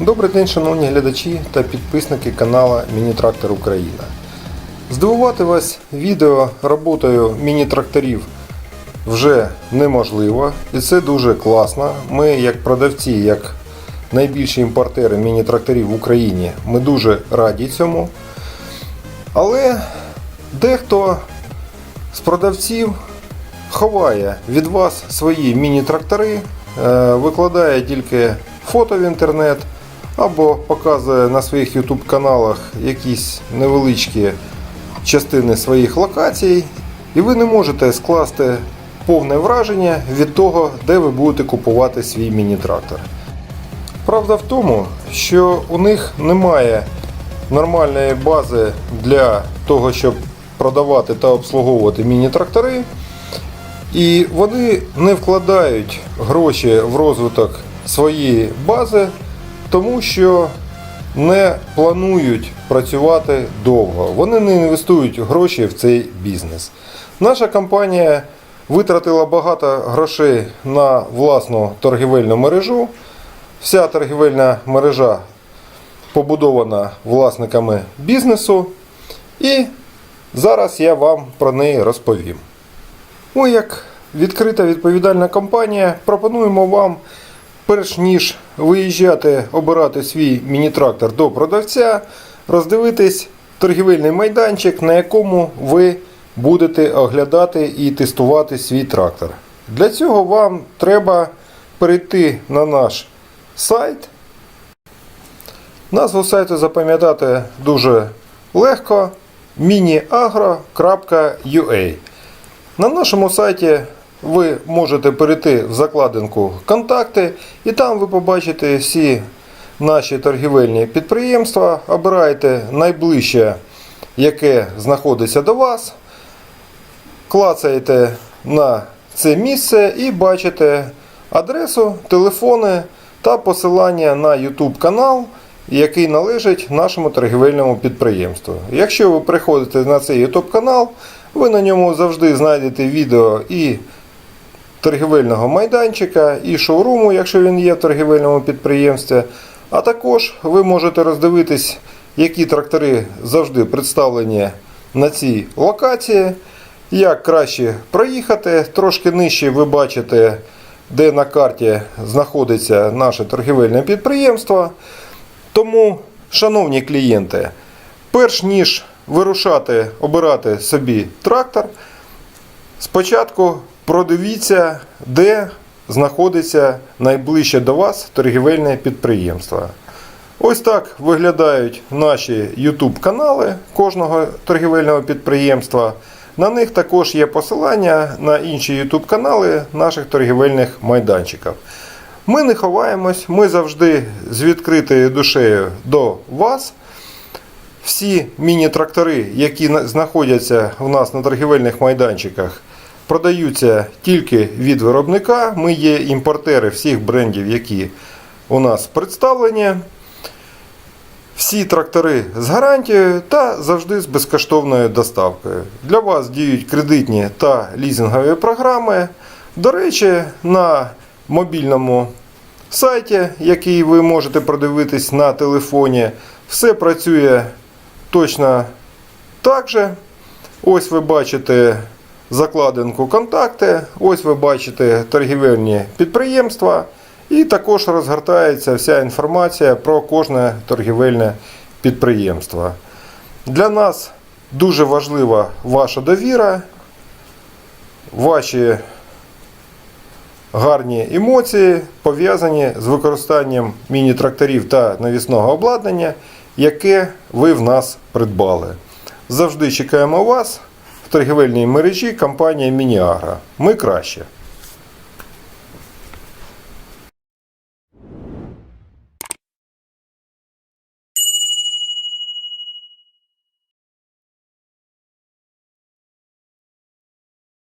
Добрий день, шановні глядачі та підписники каналу Міні-Трактор Україна. Здивувати вас відео роботою міні-тракторів вже неможливо, і це дуже класно. Ми, як продавці, як найбільші імпортери міні-тракторів в Україні, ми дуже раді цьому. Але дехто з продавців ховає від вас свої міні-трактори, е, викладає тільки фото в інтернет або показує на своїх YouTube каналах якісь невеличкі частини своїх локацій, і ви не можете скласти повне враження від того, де ви будете купувати свій міні-трактор. Правда в тому, що у них немає нормальної бази для того, щоб продавати та обслуговувати міні-трактори. І вони не вкладають гроші в розвиток своєї бази, тому що не планують працювати довго. Вони не інвестують гроші в цей бізнес. Наша компанія витратила багато грошей на власну торгівельну мережу. Вся торгівельна мережа побудована власниками бізнесу. І зараз я вам про неї розповім. Ми, як відкрита відповідальна компанія, пропонуємо вам, перш ніж виїжджати обирати свій міні-трактор до продавця, роздивитись торгівельний майданчик, на якому ви будете оглядати і тестувати свій трактор. Для цього вам треба перейти на наш сайт. Назву сайту запам'ятати дуже легко miniagro.ua на нашому сайті ви можете перейти в закладинку Контакти і там ви побачите всі наші торгівельні підприємства. Обираєте найближче, яке знаходиться до вас. Клацаєте на це місце і бачите адресу, телефони та посилання на YouTube канал, який належить нашому торгівельному підприємству. Якщо ви приходите на цей YouTube канал, ви на ньому завжди знайдете відео і торгівельного майданчика, і шоуруму, якщо він є в торгівельному підприємстві. А також ви можете роздивитись, які трактори завжди представлені на цій локації. Як краще проїхати. Трошки нижче ви бачите, де на карті знаходиться наше торгівельне підприємство. Тому, шановні клієнти, перш ніж вирушати, обирати собі трактор, спочатку продивіться, де знаходиться найближче до вас торгівельне підприємство. Ось так виглядають наші YouTube канали кожного торгівельного підприємства. На них також є посилання на інші YouTube канали наших торгівельних майданчиків. Ми не ховаємось, ми завжди з відкритою душею до вас. Всі міні-трактори, які знаходяться у нас на торгівельних майданчиках, продаються тільки від виробника. Ми є імпортери всіх брендів, які у нас представлені. Всі трактори з гарантією та завжди з безкоштовною доставкою. Для вас діють кредитні та лізингові програми. До речі, на мобільному сайті, який ви можете продивитись на телефоні, все працює точно так же. Ось ви бачите закладинку контакти, ось ви бачите торгівельні підприємства. І також розгортається вся інформація про кожне торгівельне підприємство. Для нас дуже важлива ваша довіра, ваші гарні емоції пов'язані з використанням міні-тракторів та навісного обладнання, яке ви в нас придбали. Завжди чекаємо вас торгівельній мережі компанія Мініагра. Ми краще.